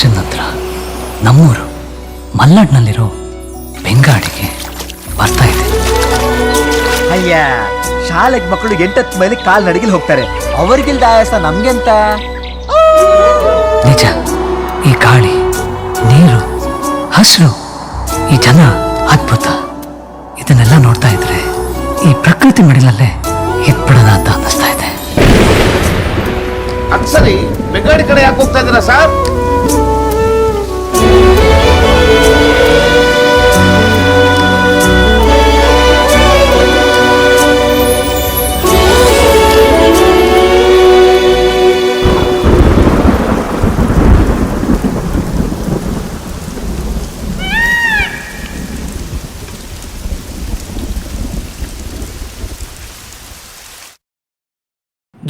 ವರ್ಷದ ನಂತರ ನಮ್ಮೂರು ಮಲ್ನಾಡ್ನಲ್ಲಿರೋ ಬೆಂಗಾಡಿಗೆ ಬರ್ತಾ ಇದೆ. ಅಯ್ಯ ಶಾಲೆಗೆ ಮಕ್ಕಳು ಎಂಟತ್ತು ಮೇಲೆ ಕಾಲ್ ನಡಗಿಲ್ ಹೋಗ್ತಾರೆ. ಅವರಿಗಿಲ್ದ ಆಯಾಸ ನಮ್ಗೆಂತ? ನಿಜ ಈ ಗಾಳಿ ನೀರು ಹಸಿರು ಈ ಜನ ಅದ್ಭುತ. ಇದನ್ನೆಲ್ಲ ನೋಡ್ತಾ ಇದ್ರೆ ಈ ಪ್ರಕೃತಿ ಮಡಿಲಲ್ಲೇ ಇದ್ಬಿಡೋಣ ಅಂತ ಅನ್ನಿಸ್ತಾ ಇದೆ. ಅದ್ಸಲಿ ಬೆಂಗಾಡಿ ಕಡೆ ಯಾಕೆ ಹೋಗ್ತಾ ಇದ್ದೀರಾ ಸರ್?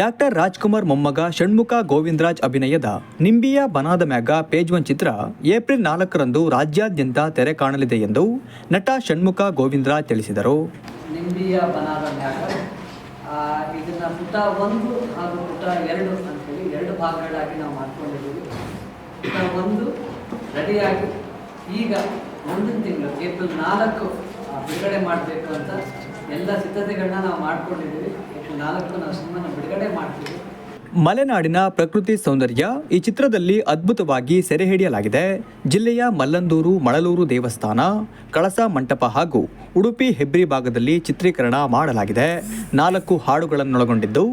ಡಾಕ್ಟರ್ ರಾಜ್ಕುಮಾರ್ ಮೊಮ್ಮಗ ಷಣ್ಮುಖ ಗೋವಿಂದರಾಜ್ ಅಭಿನಯದ ನಿಂಬಿಯ ಬನಾದ ಮ್ಯಾಗ ಪೇಜ್ ಒನ್ ಚಿತ್ರ ಏಪ್ರಿಲ್ ನಾಲ್ಕರಂದು ರಾಜ್ಯಾದ್ಯಂತ ತೆರೆ ಕಾಣಲಿದೆ ಎಂದು ನಟ ಷಣ್ಮುಖ ಗೋವಿಂದರಾಜ್ ತಿಳಿಸಿದರು. ನಿಂಬಿಯ ಬನಾದ ಮ್ಯಾಗ ಇದನ್ನ ಪುಟ ಒಂದು ಹಾಗೂ ಪುಟ ಎರಡು ಅಂತೇಳಿ ಎರಡು ಭಾಗಗಳಾಗಿ ನಾವು ಮಾಡ್ಕೊಂಡಿದ್ದೀವಿ. ಪುಟ ಒಂದು ರೆಡಿಯಾಗಿ ಈಗ ಮುಂದಿನ ತಿಂಗಳು, ಏಪ್ರಿಲ್ ನಾಲ್ಕು ಬಿಡುಗಡೆ ಮಾಡಬೇಕು ಅಂತ ಎಲ್ಲ ಸಿದ್ಧತೆಗಳನ್ನ ನಾವು ಮಾಡ್ಕೊಂಡಿದ್ದೀವಿ. ನಾಲ್ಕು ನಾವು ಸಿನಿಮಾನ ಬಿಡುಗಡೆ ಮಾಡ್ತೀವಿ. ಮಲೆನಾಡಿನ ಪ್ರಕೃತಿ ಸೌಂದರ್ಯ ಈ ಚಿತ್ರದಲ್ಲಿ ಅದ್ಭುತವಾಗಿ ಸೆರೆ ಹಿಡಿಯಲಾಗಿದೆ. ಜಿಲ್ಲೆಯ ಮಲ್ಲಂದೂರು ಮಳಲೂರು ದೇವಸ್ಥಾನ ಕಳಸ ಮಂಟಪ ಹಾಗೂ ಉಡುಪಿ ಹೆಬ್ರಿ ಭಾಗದಲ್ಲಿ ಚಿತ್ರೀಕರಣ ಮಾಡಲಾಗಿದೆ. ನಾಲ್ಕು ಹಾಡುಗಳನ್ನೊಳಗೊಂಡಿದ್ದು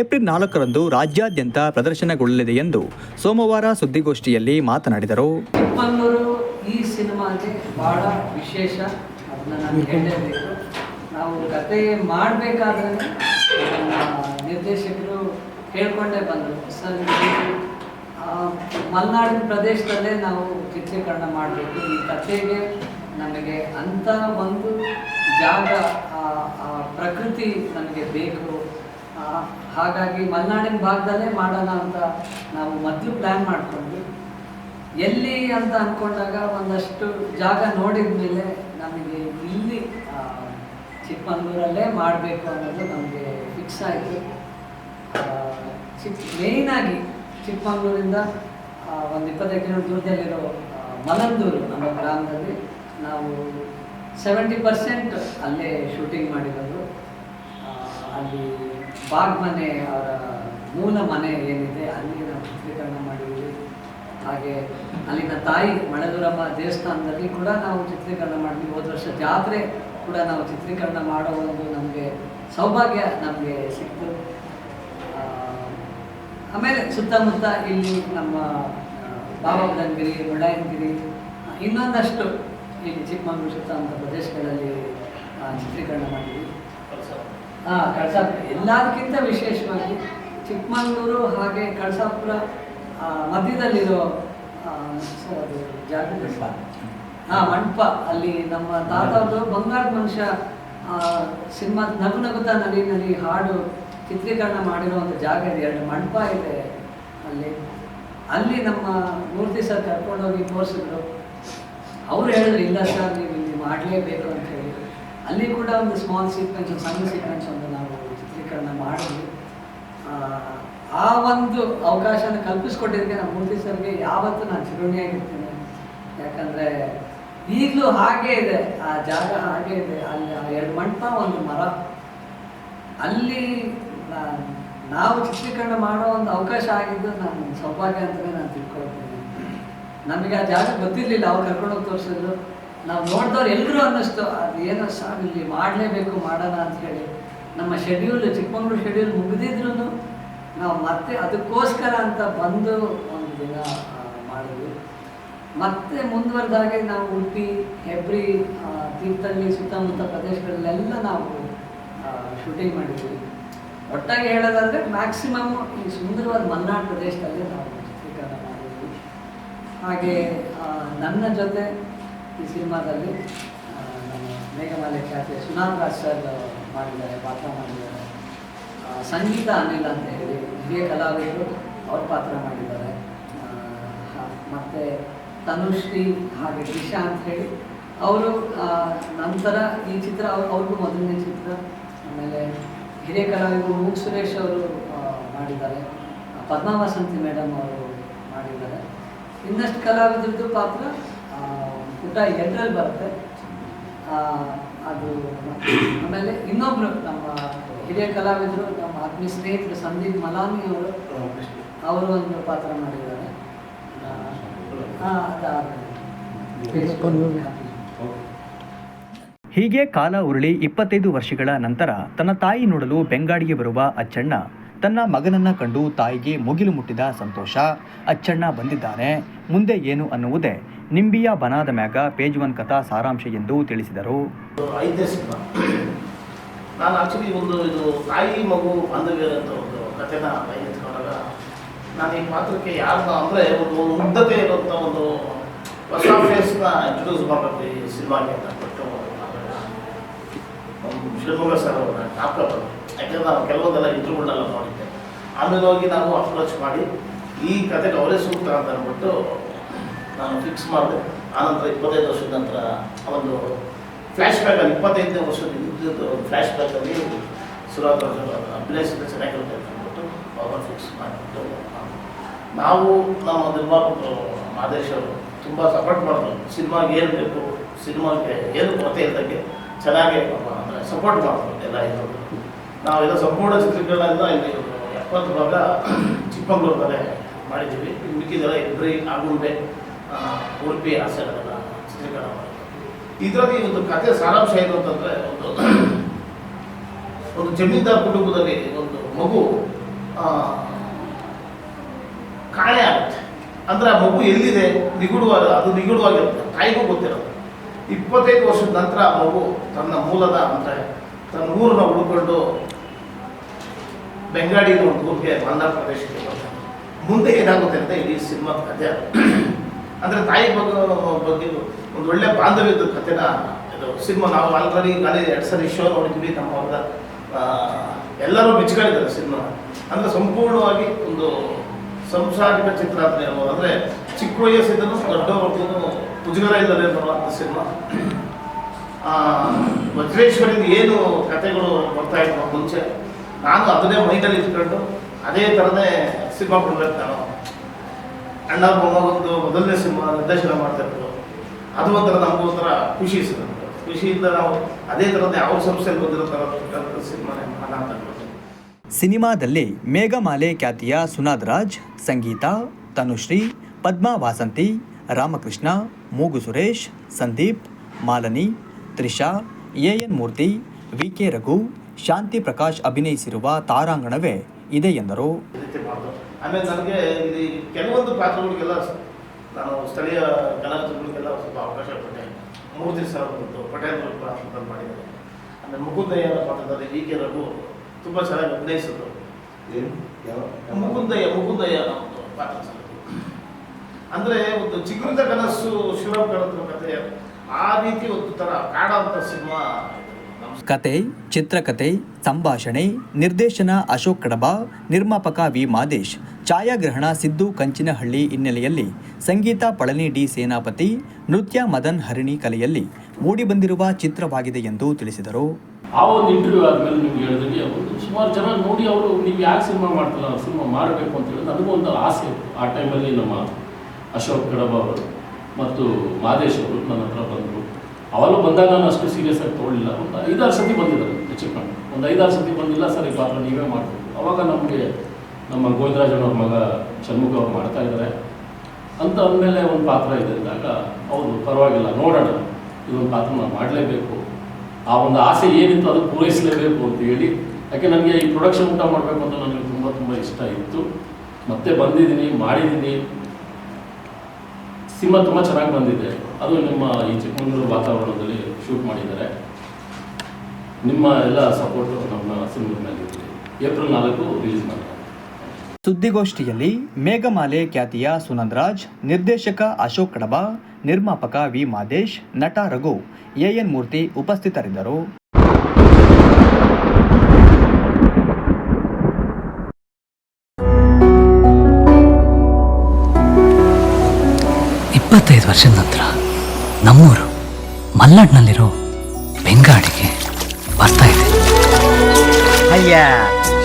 ಏಪ್ರಿಲ್ ನಾಲ್ಕರಂದು ರಾಜ್ಯಾದ್ಯಂತ ಪ್ರದರ್ಶನಗೊಳ್ಳಲಿದೆ ಎಂದು ಸೋಮವಾರ ಸುದ್ದಿಗೋಷ್ಠಿಯಲ್ಲಿ ಮಾತನಾಡಿದರು. ಈ ಸಿನಿಮಾಗೆ ಬಹಳ ವಿಶೇಷ. ನಾವು ಕತೆ ಮಾಡಬೇಕಾದ್ರೆ ನಿರ್ದೇಶಕರು ಹೇಳ್ಕೊಂಡೇ ಬಂದರು, ಸರ್ ಮಲೆನಾಡಿನ ಪ್ರದೇಶದಲ್ಲೇ ನಾವು ಚಿತ್ರೀಕರಣ ಮಾಡಬೇಕು. ಈ ಕಥೆಗೆ ನಮಗೆ ಅಂಥ ಒಂದು ಜಾಗ ಪ್ರಕೃತಿ ನಮಗೆ ಬೇಕು. ಹಾಗಾಗಿ ಮಲೆನಾಡಿನ ಭಾಗದಲ್ಲೇ ಮಾಡೋಣ ಅಂತ ನಾವು ಮೊದಲು ಪ್ಲ್ಯಾನ್ ಮಾಡಿಕೊಂಡ್ವಿ ಎಲ್ಲಿ ಅಂತ ಅಂದ್ಕೊಂಡಾಗ ಒಂದಷ್ಟು ಜಾಗ ನೋಡಿದ ಮೇಲೆ ನಮಗೆ ಚಿಕ್ಕಮಂಗ್ಳೂರಲ್ಲೇ ಮಾಡಬೇಕು ಅನ್ನೋದು ನಮಗೆ ಫಿಕ್ಸ್ ಆಯಿತು ಚಿಕ್ಕ ಮೇಯ್ನಾಗಿ ಚಿಕ್ಕಮಂಗ್ಳೂರಿಂದ ಒಂದು ಇಪ್ಪತ್ತೈದು ಕಿಲೋಮೀಟರ್ ದೂರದಲ್ಲಿರೋ ಮಲಂದೂರು ನಮ್ಮ ಗ್ರಾಮದಲ್ಲಿ ನಾವು ಸೆವೆಂಟಿ ಪರ್ಸೆಂಟ್ ಅಲ್ಲೇ ಶೂಟಿಂಗ್ ಮಾಡಿರೋದು. ಅಲ್ಲಿ ಬಾಗ್ ಮನೆ ಅವರ ಮೂಲ ಮನೆ ಏನಿದೆ, ಅಲ್ಲಿ ನಾವು ಚಿತ್ರೀಕರಣ ಮಾಡಿದ್ದೀವಿ. ಹಾಗೆ ಅಲ್ಲಿನ ತಾಯಿ ಮಳೆದೂರಮ್ಮ ದೇವಸ್ಥಾನದಲ್ಲಿ ಕೂಡ ನಾವು ಚಿತ್ರೀಕರಣ ಮಾಡಿದ್ವಿ. ಹೋದ ವರ್ಷ ಜಾತ್ರೆ ಕೂಡ ನಾವು ಚಿತ್ರೀಕರಣ ಮಾಡೋ ಒಂದು ನಮಗೆ ಸೌಭಾಗ್ಯ ನಮಗೆ ಸಿಕ್ತು ಆಮೇಲೆ ಸುತ್ತಮುತ್ತ ಇಲ್ಲಿ ನಮ್ಮ ಬಾಬಾಬುದನ್ಗಿರಿ ಮುಳ್ಳಯ್ಯನಗಿರಿ ಆ, ಇನ್ನೊಂದಷ್ಟು ಇಲ್ಲಿ ಚಿಕ್ಕಮಗಳೂರು ಸುತ್ತಮುತ್ತ ಪ್ರದೇಶಗಳಲ್ಲಿ ಚಿತ್ರೀಕರಣ ಮಾಡಿದ್ವಿ. ಹಾಂ ಕಳಸಾಪುರ. ಎಲ್ಲದಕ್ಕಿಂತ ವಿಶೇಷವಾಗಿ ಚಿಕ್ಕಮಗಳೂರು ಹಾಗೆ ಕಳಸಾಪುರ ಮಧ್ಯದಲ್ಲಿರೋ ಜಾಗ ಮಂಟಪ ಅಲ್ಲಿ ನಮ್ಮ ತಾತ ಅವರು ಬಂಗಾರದ ಮನುಷ್ಯ ಸಿನಿಮಾ ನಗು ನಗುತ್ತಾ ನಲಿ ನಲಿ ಹಾಡು ಚಿತ್ರೀಕರಣ ಮಾಡಿರುವಂಥ ಜಾಗ ಇದೆ. ಎರಡು ಮಂಟಪ ಇದೆ ಅಲ್ಲಿ. ಅಲ್ಲಿ ನಮ್ಮ ಮೂರ್ತಿ ಸರ್ ಕರ್ಕೊಂಡೋಗಿ ತೋರಿಸಿದ್ರು. ಅವ್ರು ಹೇಳಿದ್ರು ಇಲ್ಲ ಸರ್ ನೀವು ಇಲ್ಲಿ ಮಾಡಲೇಬೇಕು ಅಂತ ಹೇಳಿ. ಅಲ್ಲಿ ಕೂಡ ಒಂದು ಸ್ಮಾಲ್ ಸೀಕ್ವೆನ್ಸ್ ಸಣ್ಣ ಸೀಕ್ವೆನ್ಸ್ ಒಂದು ನಾವು ಚಿತ್ರೀಕರಣ ಮಾಡಿದ್ವಿ. ಆ, ಆ ಒಂದು ಅವಕಾಶನ ಕಲ್ಪಿಸ್ಕೊಟ್ಟಿದ್ದಕ್ಕೆ ನಮ್ಮ ಮೂರ್ತಿ ಸರ್ಗೆ ಯಾವತ್ತೂ ನಾನು ಚಿರುಣಿಯಾಗಿರ್ತೀನಿ ಯಾಕಂದರೆ ಈಗಲೂ ಹಾಗೆ ಇದೆ, ಆ ಜಾಗ ಹಾಗೆ ಇದೆ. ಅಲ್ಲಿ ಆ ಎರಡು ಮಂಟಪ, ಒಂದು ಮರ. ಅಲ್ಲಿ ನಾವು ಚಿತ್ರೀಕರಣ ಮಾಡೋ ಒಂದು ಅವಕಾಶ ಆಗಿದ್ದು ನಾನು ಸೌಭಾಗ್ಯ ಅಂತಲೇ ನಾನು ತಿಳ್ಕೊಳ್ತೀನಿ. ನಮಗೆ ಆ ಜಾಗ ಗೊತ್ತಿರಲಿಲ್ಲ, ಅವ್ರು ಕರ್ಕೊಂಡೋಗಿ ತೋರಿಸಿದ್ರು. ನಾವು ನೋಡಿದವ್ರು ಎಲ್ಲರೂ ಅನ್ನಿಸ್ತು, ಅದು ಏನೋ ಸರ್ ಇಲ್ಲಿ ಮಾಡಲೇಬೇಕು, ಮಾಡೋಣ ಅಂತ ಹೇಳಿ. ನಮ್ಮ ಶೆಡ್ಯೂಲ್ ಚಿಕ್ಕಮಗಳೂರು ಶೆಡ್ಯೂಲ್ ಮುಗಿದಿದ್ರು ನಾವು ಮತ್ತೆ ಅದಕ್ಕೋಸ್ಕರ ಅಂತ ಬಂದು ಒಂದು ದಿನ ಮಾಡಿದ್ವಿ. ಮತ್ತೆ ಮುಂದುವರೆದಾಗೆ ನಾವು ಉಡುಪಿ ಹೆಬ್ರಿ ತೀರ್ಥಹಳ್ಳಿ ಸುತ್ತಮುತ್ತ ಪ್ರದೇಶಗಳಲ್ಲೆಲ್ಲ ನಾವು ಶೂಟಿಂಗ್ ಮಾಡಿದ್ವಿ ಒಟ್ಟಾಗಿ ಹೇಳೋದಾದ್ರೆ ಮ್ಯಾಕ್ಸಿಮಮ್ ಈ ಸುಂದರವಾದ ಮಲ್ನಾಡು ಪ್ರದೇಶದಲ್ಲಿ ನಾವು ಚಿತ್ರೀಕರಣ ಮಾಡಿದ್ವಿ ಹಾಗೆ ನನ್ನ ಜೊತೆ ಈ ಸಿನಿಮಾದಲ್ಲಿ ನಮ್ಮ ಮೇಘಮಾಲೆ ಖ್ಯಾತಿಯ ಸುನಾಥ್ ರಾಜ್ ಸರ್ ಮಾಡಿದ್ದಾರೆ, ಪಾತ್ರ ಮಾಡಿದ್ದಾರೆ. ಸಂಗೀತ ಅನಿಲ್ ಅಂತ ಹೇಳಿ, ಹಿರಿಯ ಕಲಾವಿದರು, ಅವ್ರ ಪಾತ್ರ ಮಾಡಿದ್ದಾರೆ. ಮತ್ತೆ ತನುಶ್ರೀ ಹಾಗೆ ದಿಶಾ ಅಂತ ಹೇಳಿ. ಅವರು ನಂತರ ಈ ಚಿತ್ರ ಅವ್ರ ಅವ್ರಿಗೂ ಮೊದಲನೇ ಚಿತ್ರ. ಆಮೇಲೆ ಹಿರಿಯ ಕಲಾವಿದರು ಮೂಕ್ ಸುರೇಶ್ ಅವರು ಮಾಡಿದ್ದಾರೆ. ಪದ್ಮಾವಸಂತಿ ಪದ್ಮಾ ಮೇಡಮ್ ಅವರು ಮಾಡಿದ್ದಾರೆ. ಇನ್ನಷ್ಟು ಕಲಾವಿದರದ್ದು ಪಾತ್ರ ಊಟ ಪುಟ ಎರಡರಲ್ಲಿ ಬರುತ್ತೆ. ಅದು ಆಮೇಲೆ ಇನ್ನೊಬ್ರು ನಮ್ಮ ಹಿರಿಯ ಕಲಾವಿದರು ನಮ್ಮ ಆತ್ಮೀಯ ಸ್ನೇಹಿತರು ಸಂದೀಪ್ ಮಲಾನಿ ಅವರು. ಅವರು ಒಂದು ಪಾತ್ರ ಮಾಡಿದ್ದಾರೆ. ಹೀಗೆ ಕಾಲ ಉರುಳಿ ಇಪ್ಪತ್ತೈದು ವರ್ಷಗಳ ನಂತರ ತನ್ನ ತಾಯಿ ನೋಡಲು ಬೆಂಗಾಡಿಗೆ ಬರುವ ಅಚ್ಚಣ್ಣ, ತನ್ನ ಮಗನನ್ನ ಕಂಡು ತಾಯಿಗೆ ಮುಗಿಲು ಮುಟ್ಟಿದ ಸಂತೋಷ. ಅಚ್ಚಣ್ಣ ಬಂದಿದ್ದಾನೆ. ಮುಂದೆ ಏನು ಅನ್ನುವುದೇ ನಿಂಬಿಯ ಬನಾದ ಮ್ಯಾಗ ಪೇಜ್ ಒನ್ ಕಥಾ ಸಾರಾಂಶ ಎಂದು ತಿಳಿಸಿದರು. ನಾನು ಆಕ್ಚುಲಿ ಒಂದು ಇದು ತಾಯಿ ಮಗು ಬಾಂಧವ್ಯ ಒಂದು ಕಥೆನ ನಾನು ಈ ಪಾತ್ರಕ್ಕೆ ಯಾರನ್ನ ಅಂದರೆ ಒಂದು ಮುಗ್ಧತೆ ಇರುವಂಥ ಒಂದು ಹೊಸ ಫೇಸ್ ಇಂಟ್ರೊಡ್ಯೂಸ್ ಮಾಡಬೇಕು ಈ ಸಿನಿಮಾಗೆ ಅಂತ ಕೊಟ್ಟು ಶಿವಮೊಗ್ಗ ಸರ್ ಅವರ ಟಾಪ್ ಯಾಕಂದ್ರೆ ನಾವು ಕೆಲವೊಂದೆಲ್ಲ ಇಂಟರ್ವ್ಯೂಗಳನ್ನೆಲ್ಲ ನೋಡಿದ್ದೆ. ಆಮೇಲೆ ಹೋಗಿ ನಾವು ಅಪ್ರೋಚ್ ಮಾಡಿ, ಈ ಕಥೆಗೆ ಅವರೇ ಸೂಕ್ತ ಅಂತ ಅಂದ್ಬಿಟ್ಟು ನಾನು ಫಿಕ್ಸ್ ಮಾಡಿದೆ. ಆನಂತರ ಇಪ್ಪತ್ತೈದು ವರ್ಷದ ನಂತರ ಒಂದು ಫ್ಲ್ಯಾಶ್ ಬ್ಯಾಕಲ್ಲಿ ಇಪ್ಪತ್ತೈದನೇ ವರ್ಷದ ಇದ್ದು ಫ್ಲಾಶ್ ಫ್ಲ್ಯಾಶ್ ಬ್ಯಾಕಲ್ಲಿ ಸುರಾತ್ ಅಭಿನಯಿಸಿದ ಚೆನ್ನಾಗಿರುತ್ತೆ ಅಂತ ಅಂದ್ಬಿಟ್ಟು ಅವ್ರನ್ನ ಫಿಕ್ಸ್ ಮಾಡಿಬಿಟ್ಟು ನಾವು ನಮ್ಮ ನಿರ್ಮಾಪಕರು ಮಾದೇಶವರು ತುಂಬ ಸಪೋರ್ಟ್ ಮಾಡಿದ್ರು ಸಿನಿಮಾಗೆ ಏನು ಬೇಕು, ಸಿನಿಮಾಗೆ ಏನು ಕೊರತೆ ಇಲ್ದಂಗೆ ಚೆನ್ನಾಗಿ ಅಂದರೆ ಸಪೋರ್ಟ್ ಮಾಡಿದ್ರು ಎಲ್ಲ ಇದು. ನಾವೆಲ್ಲ ಸಂಪೂರ್ಣ ಚಿತ್ರಗಳನ್ನ ಇಲ್ಲಿ ಎಪ್ಪತ್ತು ಭಾಗ ಚಿಕ್ಕಮಗಳೂರಲ್ಲೇ ಮಾಡಿದ್ದೀವಿ. ಮಿಕ್ಕಿದೆಲ್ಲ ಇಬ್ಬರಿ ಆಗುಂಬೆ ಉಡುಪಿ ಹಾಸನದೆಲ್ಲ ಚಿತ್ರೀಕರಣ ಮಾಡಿದ್ವಿ ಇದರಲ್ಲಿ ಒಂದು ಕಥೆ ಸಾರಾಂಶ ಏನು ಅಂತಂದರೆ ಒಂದು ಒಂದು ಜಮೀನ್ದಾರ್ ಕುಟುಂಬದಲ್ಲಿ ಒಂದು ಮಗು ಕಾಣೆ ಆಗುತ್ತೆ. ಅಂದರೆ ಆ ಮಗು ಎಲ್ಲಿದೆ? ನಿಗೂಢವಾಗ ಅದು ನಿಗೂಢವಾಗಿರುತ್ತೆ. ತಾಯಿಗೂ ಗೊತ್ತಿರೋದು ಇಪ್ಪತ್ತೈದು ವರ್ಷದ ನಂತರ ಆ ಮಗು ತನ್ನ ಮೂಲದ ಅಂದರೆ ತನ್ನ ಊರನ್ನ ಹುಡುಕೊಂಡು ಬೆಂಗಾಡಿ ಒಂದು ಊರಿಗೆ ಆಂಧ್ರ ಪ್ರದೇಶಕ್ಕೆ ಬರ್ತಾರೆ ಮುಂದೆ ಏನಾಗುತ್ತೆ ಅಂತ ಇಡೀ ಸಿನಿಮಾ ಕಥೆ ಅದು. ಅಂದರೆ ತಾಯಿ ಬಗ್ಗೆ ಬಗ್ಗೆ ಒಂದು ಒಳ್ಳೆ ಬಾಂಧವ್ಯದ ಕಥೆನ ಇದು ಸಿನಿಮಾ, ನಾವು ಆಲ್ರೆಡಿ ನಾಳೆ ಎರಡು ಸರಿ ಶೋ ನೋಡಿದ್ವಿ ನಮ್ಮ ಎಲ್ಲರೂ ಮೆಚ್ಕೊಂಡಿದ್ದಾರೆ ಸಿನಿಮಾ ಅಂದರೆ ಸಂಪೂರ್ಣವಾಗಿ ಒಂದು ಸಂಸಾರಿಕ ಚಿತ್ರ ಹೇಳ್ಬೋದು ಅಂದರೆ ಚಿಕ್ಕ ವಯಸ್ಸಿದ್ದನು ದೊಡ್ಡವರೆಗೂ ಮುಜುಗರ ಇಲ್ಲದೆ ಬರುವಂಥ ಸಿನಿಮಾ. ಆ, ವಜ್ರೇಶ್ವರಿನ ಏನು ಕಥೆಗಳು ಬರ್ತಾ ಇದ್ವು ಮುಂಚೆ ನಾನು ಅದನ್ನೇ ಮೈಂಡಲ್ಲಿ ಇಟ್ಕೊಂಡು ಅದೇ ಥರನೇ ಸಿನಿಮಾ ಬಿಡ್ಬೇಕು ನಾನು. ಅಣ್ಣ ಮೊಮ್ಮಗೊಂದು ಮೊದಲನೇ ಸಿನಿಮಾ ನಿರ್ದೇಶನ ಮಾಡ್ತಾ ಇದ್ರು. ಅದು ಒಂಥರ ನಮಗೂ ಒಂಥರ ಖುಷಿ ಸಿಗುತ್ತೆ. ಖುಷಿಯಿಂದ ನಾವು ಅದೇ ಥರದ ಯಾವ ಸಂಸ್ಥೆಯಲ್ಲಿ ಬಂದಿರೋ ಥರ ಸಿನಿಮಾನೇ ಮಾಡೋಣ ಅಂತ. ಸಿನಿಮಾದಲ್ಲಿ ಮೇಘಮಾಲೆ ಖ್ಯಾತಿಯ ಸುನಾದ್ ರಾಜ್ ಸಂಗೀತ, ತನುಶ್ರೀ, ಪದ್ಮಾ ವಾಸಂತಿ, ರಾಮಕೃಷ್ಣ, ಮೂಗು Suresh, Sandeep, Malini, Trisha A N Murthy V K Raghu, Shanthi Prakash ಅಭಿನಯಿಸಿರುವ ತಾರಾಂಗಣವೇ ಇದೆ ಎಂದರು. ನನಗೆ ಇಲ್ಲಿ ಕೆಲವೊಂದು ಪಾತ್ರಗಳಿಗೆಲ್ಲ ನಾನು ಸ್ಥಳೀಯ ಕಲಾವಿದರಿಗೆಲ್ಲ ಸ್ವಲ್ಪ ಅವಕಾಶ ಕೊಟ್ಟೆ. ಮೂರ್ತಿ ಸರ್ ಬಂದು ಪಟೇಲ್ ಪಾತ್ರದಲ್ಲಿ ಮಾಡಿದ್ದಾರೆ. ಆಮೇಲೆ ಮುಕುಂದಯ್ಯ ಪಾತ್ರದಲ್ಲಿ ವಿ ಕೆ ರಘು ತುಂಬ ಚೆನ್ನಾಗಿ ಅಭಿನಯಿಸಿದ್ರು. ಮುಕುಂದಯ್ಯ ಮುಕುಂದಯ್ಯ ಒಂದು ಪಾತ್ರ ಅಂದ್ರೆ ಒಂದು ಚಿಗುರಿದ ಕನಸು ಶಿವರಾಮ್ ಕಾರಂತರ ಕಥೆ ಆ ರೀತಿ ಒಂದು ತರ ಕಾಡಂತ ಸಿನಿಮಾ ಕತೆ ಚಿತ್ರಕತೆ ಸಂಭಾಷಣೆ ನಿರ್ದೇಶನ ಅಶೋಕ್ ಕಡಬ ನಿರ್ಮಾಪಕ ವಿ ಮಾದೇಶ್ ಛಾಯಾಗ್ರಹಣ ಸಿದ್ದು ಕಂಚಿನಹಳ್ಳಿ ಹಿನ್ನೆಲೆಯಲ್ಲಿ ಸಂಗೀತ ಪಳನಿ ಡಿ ಸೇನಾಪತಿ ನೃತ್ಯ ಮದನ್ ಹರಿಣಿ ಕಲೆಯಲ್ಲಿ ಮೂಡಿಬಂದಿರುವ ಚಿತ್ರವಾಗಿದೆ ಎಂದು ತಿಳಿಸಿದರು. ಆ ಒಂದು ಇಂಟರ್ವ್ಯೂ ಆದಮೇಲೆ ನಿಮ್ಗೆ ಹೇಳಿದಂಗೆ ಒಂದು ಸುಮಾರು ಜನ ನೋಡಿ ಅವರು, ನೀವು ಯಾಕೆ ಸಿನಿಮಾ ಮಾಡ್ತಿಲ್ಲ ಸಿನಿಮಾ ಮಾಡಬೇಕು ಅಂತ ಹೇಳಿ ನನಗೂ ಒಂದು ಆಸೆ ಆ ಟೈಮಲ್ಲಿ ನಮ್ಮ ಅಶೋಕ್ ಕಡಬ ಅವರು ಮತ್ತು ಮಾದೇಶ್ ಅವರು ನನ್ನ ಹತ್ರ ಬಂದರು. ಅವಾಗ ಬಂದಾಗ ನಾನು ಅಷ್ಟು ಸೀರಿಯಸ್ ಆಗಿ ತೊಗೊಳ್ಳಿಲ್ಲ ಒಂದು ಐದಾರು ಸತಿ ಬಂದಿದ್ದಾರೆ ಹೆಚ್ಚು ಒಂದು ಐದಾರು ಸತಿ ಬಂದಿಲ್ಲ, ಸರ್ ಈ ಪಾತ್ರ ನೀವೇ ಮಾಡಬೇಕು. ಅವಾಗ ನಮಗೆ ನಮ್ಮ ಗೋವಿಂದರಾಜನವ್ರ ಮಗ ಷಣ್ಮುಖ ಅವ್ರು ಮಾಡ್ತಾ ಇದ್ದಾರೆ ಅಂತ ಅಂದಮೇಲೆ ಒಂದು ಪಾತ್ರ ಇದೆ ಅಂದಾಗ, ಹೌದು, ಪರವಾಗಿಲ್ಲ, ನೋಡೋಣ. ಇದೊಂದು ಪಾತ್ರ ನಾವು ಮಾಡಲೇಬೇಕು. ಆ ಒಂದು ಆಸೆ ಏನಿತ್ತು ಅದು ಪೂರೈಸಲೇಬೇಕು ಅಂತ ಹೇಳಿ, ಯಾಕೆ ನನಗೆ ಈ ಪ್ರೊಡಕ್ಷನ್ ಊಟ ಮಾಡಬೇಕು ಅಂತ ನನಗೆ ತುಂಬ ತುಂಬ ಇಷ್ಟ ಇತ್ತು. ಮತ್ತೆ ಬಂದಿದ್ದೀನಿ, ಮಾಡಿದ್ದೀನಿ. ಸಿನಿಮಾ ತುಂಬ ಚೆನ್ನಾಗಿ ಬಂದಿದೆ. ಅದು ನಿಮ್ಮ ಈ ಚಿಕ್ಕಮಗಳೂರು ವಾತಾವರಣದಲ್ಲಿ ಶೂಟ್ ಮಾಡಿದ್ದಾರೆ. ನಿಮ್ಮ ಎಲ್ಲ ಸಪೋರ್ಟು ನಮ್ಮ ಸಿನಿಮಾ ಮೇಲೆ ಏಪ್ರಿಲ್ ನಾಲ್ಕು ರಿಲೀಸ್ ಮಾಡಿದ್ದಾರೆ. ಸುದ್ದಿಗೋಷ್ಠಿಯಲ್ಲಿ ಮೇಘಮಾಲೆ ಖ್ಯಾತಿಯ ಸುನಂದ್ ರಾಜ್ ನಿರ್ದೇಶಕ ಅಶೋಕ್ ಕಡಬ ನಿರ್ಮಾಪಕ ವಿ ಮಾದೇಶ್ ನಟ ರಘು ಎಎನ್ ಮೂರ್ತಿ ಉಪಸ್ಥಿತರಿದ್ದರು. ಇಪ್ಪತ್ತೈದು ವರ್ಷದ ನಂತರ ನಮ್ಮೂರು ಮಲ್ನಾಡ್ನಲ್ಲಿರೋ ಬೆಂಗಾಡಿಗೆ ಬರ್ತಾ ಇದೆ. ಅಯ್ಯ.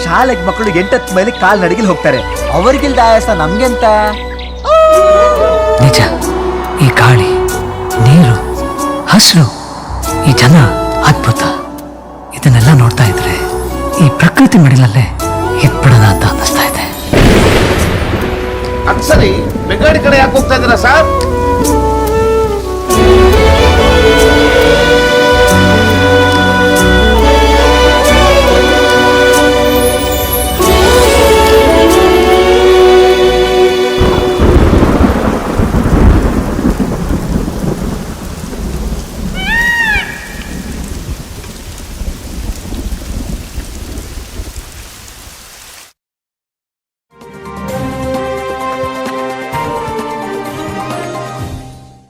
ಶಾಲೆಗೆ ಮಕ್ಕಳು ಎಂಟತ್ತು ಮೈಲಿ ಕಾಲು ನಡಗಿಲ್ ಹೋಗ್ತಾರೆ. ಅವ್ರಿಗಿಲ್ದ ಆಯಾಸ ನಮ್ಗೆಂತ? ನಿಜ ಈ ಗಾಳಿ ನೀರು ಹಸಿರು ಈ ಜನ ಅದ್ಭುತ. ಇದನ್ನೆಲ್ಲ ನೋಡ್ತಾ ಇದ್ರೆ ಈ ಪ್ರಕೃತಿ ಮಡಿಲಲ್ಲೇ ಎತ್ಬಿಡದ ಅಂತ ಅನ್ನಿಸ್ತಾ ಇದೆ. ಅಕ್ಸರಿ ಬೆಂಗಾಡಿ ಕಡೆ ಯಾಕೆ ಹೋಗ್ತಾ ಇದ್ದೀರಾ ಸರ್?